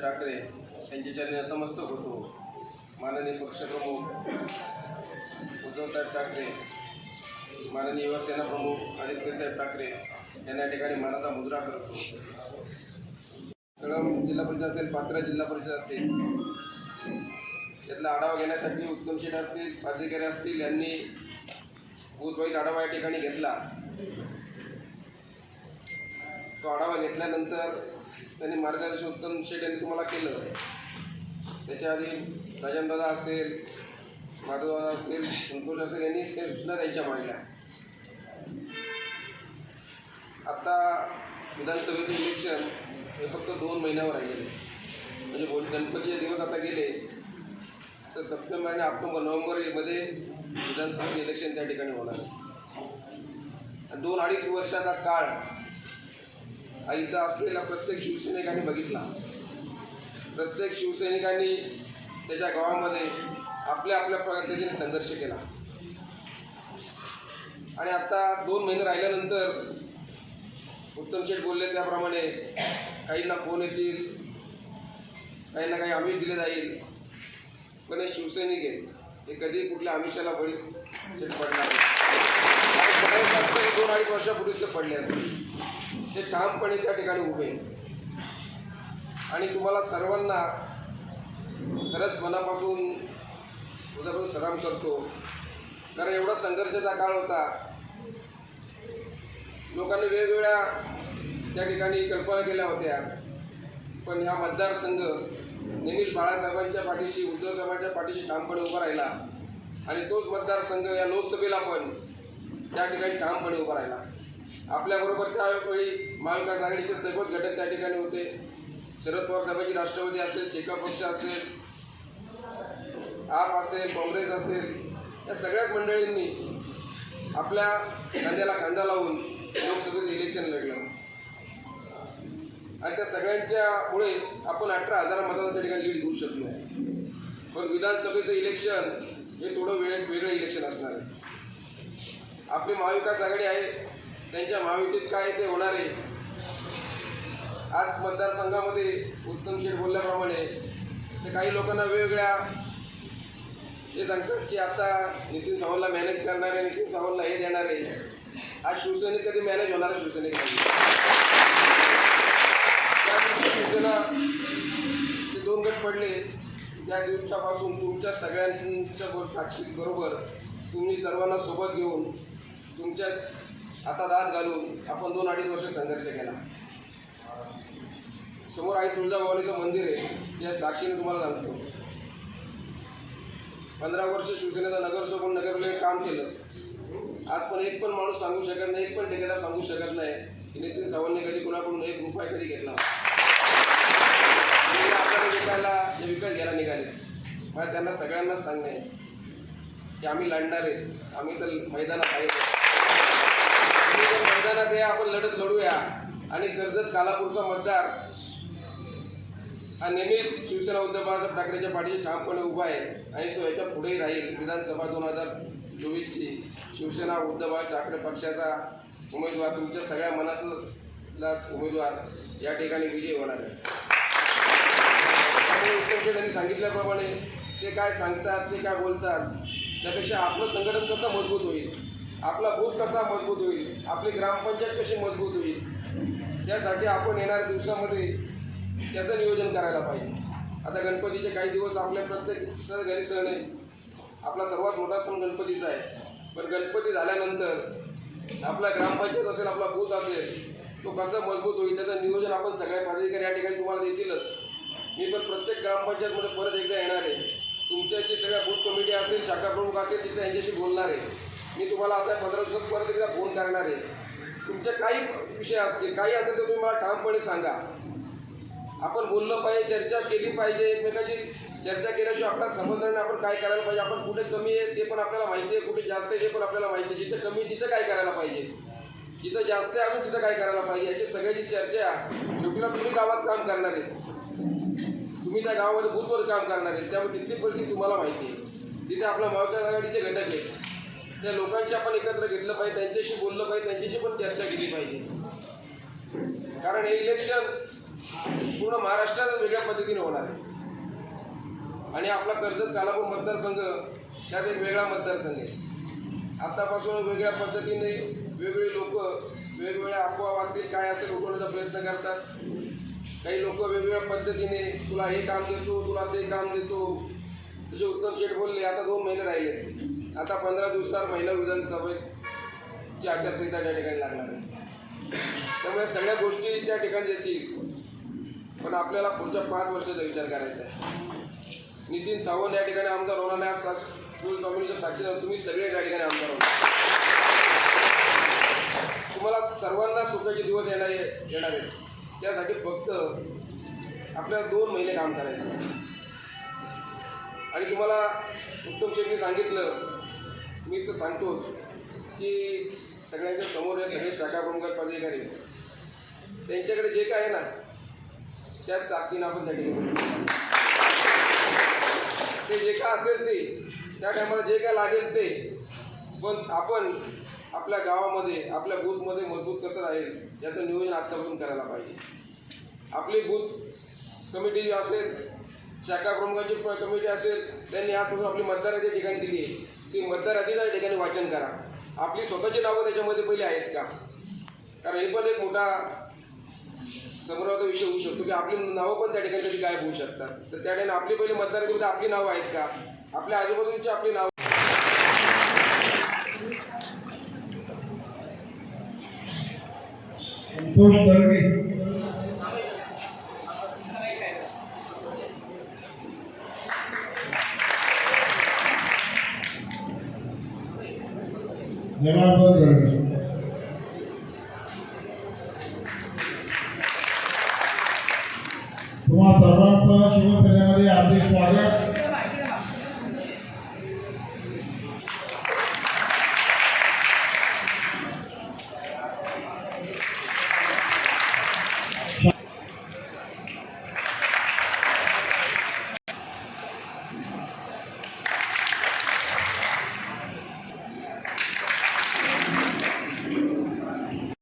ठाकरे यांच्या चरणी नतमस्तक होतो. माननीय पक्षप्रमुख उद्धवसाहेब ठाकरे माननीय युवासेना प्रमुख आदित्यसाहेब ठाकरे यांना या ठिकाणी मानाचा मुजरा करतो. कळम जिल्हा परिषद असेल पात्रा जिल्हा परिषद असेल त्यातला आढावा घेण्यासाठी उत्तम शेठ असतील प्राधिकारी असतील यांनी बूथवाईज आढावा या ठिकाणी घेतला. तो आढावा घेतल्यानंतर त्यांनी मार्गदर्शन उत्तम शेठ यांनी तुम्हाला केलं. त्याच्या आधी राजनदादा असेल माधवदादा असेल संतोष असेल यांनी त्या सूचना त्यांच्या मांडल्या आत्ता विधानसभेचं इलेक्शन हे फक्त दोन महिन्यावर राहिलेले म्हणजे बोल गणपतीचे दिवस आता गेले. तर सप्टेंबर आणि ऑक्टोबर नोव्हेंबरमध्ये विधानसभेचे इलेक्शन त्या ठिकाणी होणार. आहे दोन अडीच वर्षाचा काळ इथं असलेल्या प्रत्येक शिवसैनिकांनी बघितला. प्रत्येक शिवसैनिकांनी त्याच्या गावामध्ये आपल्या आपल्या पद्धतीने संघर्ष केला. आणि आता दोन महिने राहिल्यानंतर उत्तम शेठ बोलले त्याप्रमाणे काहींना फोन येतील काहींना काही आमिष दिले जाईल पण हे शिवसैनिक आहेत. हे कधी कुठल्या आमिषाला बळी शेठ पडणार दोन अडीच वर्षापूर्वीच पडले असतील. ते ठामपणे त्या ठिकाणी उभे. आणि तुम्हाला सर्वांना खरंच मनापासून उद्यापासून सलाम करतो. कारण एवढा संघर्षाचा काळ होता. लोकांनी वेगवेगळ्या त्या ठिकाणी कल्पना केल्या होत्या. पण ह्या मतदारसंघ नेहमीच बाळासाहेबांच्या पाठीशी उद्धवसाहेबांच्या पाठीशी ठामपणे उभा राहिला. आणि तोच मतदारसंघ या लोकसभेला पण त्या ठिकाणी ठामपणे उभा राहिला. आपल्याबरोबर त्यावेळी महाविकास आघाडीचे सर्वच घटक त्या ठिकाणी होते. शरद पवार साहेबांची राष्ट्रवादी असेल शेका पक्ष असेल आप असेल काँग्रेस असेल या सगळ्याच मंडळींनी आपल्या खांद्याला खांदा लावून लोकसभेत इलेक्शन लढलं. आणि त्या सगळ्यांच्यामुळे आपण अठरा हजार मताचा त्या ठिकाणी लीड घेऊ शकलो. पण विधानसभेचं इलेक्शन हे थोडं वेळ वेगळं इलेक्शन असणार आहे. आपली महाविकास आघाडी आहे त्यांच्या महायुतीत काय ते होणार आहे? आज मतदारसंघामध्ये उत्तम शेठ बोलल्याप्रमाणे ते काही लोकांना वेगवेगळ्या हे सांगतात की आता नितीन सावंतला मॅनेज करणार आहे नितीन सावंतला हे देणार आहे. आज शिवसेनेत कधी मॅनेज होणार आहे शिवसैनिक त्या दिवशी शिवसेना ते दोन गट पडले. त्या दिवसापासून तुमच्या सगळ्यांच्या बर- साक्षी बरोबर तुम्ही सर्वांना सोबत घेऊन तुमच्या आता दात घालून आपण दोन अडीच वर्ष संघर्ष केला. समोर आई तुळजाभवानीचं मंदिर आहे. या साक्षीने तुम्हाला सांगतो. पंधरा वर्ष शिवसेनेचा नगरसेवक म्हणून नगरले काम केलं. आज पण एक पण माणूस सांगू शकत नाही एक पण ठेकेदार सांगू शकत नाही. की नितीन सावंतने कधी कुणाकडून एक रुपया कधी घेतला आपल्याला विकायला जे विकत घ्यायला निघाले मला त्यांना सगळ्यांना सांगणे की आम्ही लढणार आहे. आम्ही तर मैदानात आहे. मैदानात आहे आपण लढत लढूया. आणि कर्जत कालापूरचा मतदार हा नेहमीच शिवसेना उद्धव बाळासाहेब ठाकरेच्या पाठीशी ठामपणे उभा आहे आणि तो याच्या पुढेही राहील. विधानसभा दोन हजार चोवीसची शिवसेना उद्धव बाळासाहेब ठाकरे पक्षाचा उमेदवार तुमच्या सगळ्या मनातला उमेदवार या ठिकाणी विजयी होणार आहे. उत्तम सांगितल्याप्रमाणे ते काय सांगतात ते काय बोलतात त्यापेक्षा आपलं संघटन कसं मजबूत होईल? आपला बूथ कसा मजबूत होईल? आपली ग्रामपंचायत कशी मजबूत होईल? त्यासाठी आपण येणाऱ्या दिवसामध्ये त्याचं नियोजन करायला पाहिजे. आता गणपतीचे काही दिवस आपल्या प्रत्येक घरी सण आहे आपला सर्वात मोठा सण गणपतीचा आहे. पण गणपती झाल्यानंतर आपला ग्रामपंचायत असेल आपला बूथ असेल तो कसा मजबूत होईल त्याचं नियोजन आपण सगळ्या पदाधिकारी या ठिकाणी तुम्हाला देतीलच. मी पण प्रत्येक ग्रामपंचायतमध्ये परत एकदा येणार आहे. तुमच्याशी सगळ्या बूथ कमिटी असेल शाखा प्रमुख असेल तिथे यांच्याशी बोलणार आहे. मी तुम्हाला आता पंधरा दिवसात परत एकदा फोन करणार आहे. तुमचे काही विषय असतील काही असेल तर तुम्ही मला ठामपणे सांगा. आपण बोललं पाहिजे चर्चा केली पाहिजे एकमेकाची चर्चा केल्याशिवाय आपला समजलं नाही आपण काय करायला पाहिजे आपण कुठे कमी आहे ते पण आपल्याला माहिती आहे कुठे जास्त आहे ते पण आपल्याला माहिती आहे. जिथं कमी तिथं काय करायला पाहिजे? जिथं जास्त आहे अजून तिथं काय करायला पाहिजे? याची सगळ्याची चर्चा शेवटीला तुम्ही गावात काम करणार आहे. तुम्ही त्या गावामध्ये बूथवर काम करणार आहे त्यामुळे तिथली परिस्थिती तुम्हाला माहिती आहे. तिथे आपल्या महाविकास आघाडीचे घटक आहेत. त्या लोकांशी आपण एकत्र घेतलं पाहिजे त्यांच्याशी बोललं पाहिजे त्यांच्याशी पण चर्चा केली पाहिजे. कारण हे इलेक्शन पूर्ण महाराष्ट्रात वेगळ्या पद्धतीने होणार आहे. आणि आपला कर्जत कालापूर मतदारसंघ त्यात एक वेगळा मतदारसंघ आहे. आत्तापासून वेगळ्या पद्धतीने वेगवेगळे लोक वेगवेगळ्या अफवा वाचतील काय असेल उठवण्याचा प्रयत्न करतात. काही लोक वेगवेगळ्या पद्धतीने तुला हे काम देतो तुला ते काम देतो. जसे उत्तम शेठ बोलले आता दोन महिने राहिले. आता पंधरा दिवसात महिला विधानसभेची आचारसंहिता त्या ठिकाणी लागणार आहे. त्यामुळे सगळ्या गोष्टी त्या ठिकाणी येतील. पण आपल्याला पुढच्या पाच वर्षाचा विचार करायचा आहे. नितीन सावंत या ठिकाणी आमदार होणार नाही आज स्कूल फुल कम्युनिटीच्या साक्षीदार तुम्ही सगळे त्या ठिकाणी आमदार होणार. तुम्हाला सर्वांना सुखाचे दिवस येणार येणार आहेत. त्यासाठी फक्त आपल्याला दोन महिने काम करायचं. आहे. आणि तुम्हाला उत्तम शेट्टी सांगितलं मी तर सांगतोच की सगळ्यांच्या समोर या सगळे शाखा प्रमुख पदाधिकारी त्यांच्याकडे जे काय आहे ना त्याच ताकदीनं आपण त्या ठिकाणी ते जे काय असेल ते त्या टायमाला जे काय लागेल ते पण आपण आपल्या गावामध्ये आपल्या बूथमध्ये मजबूत कसं राहील याचं नियोजन आत्तापासून करायला पाहिजे. आपली बूथ कमिटी जी असेल शाखा प्रमुखांची कमिटी असेल त्यांनी आजपासून आपली मतदाराच्या ठिकाणी दिली आहे. ती मतदार यादीच्या ठिकाणी वाचन करा. आपली स्वतःची नावं त्याच्यामध्ये पहिले आहेत का? कारण हे पण एक मोठा समोराचा विषय होऊ शकतो की आपली नावं पण त्या ठिकाणी कधी गायब होऊ शकतात. तर त्या ठिकाणी आपली पहिली मतदारातील आपली नावं आहेत का? आपल्या आजूबाजूची आपली नावं संतोष शिवसेनेमध्ये हार्दिक स्वागत.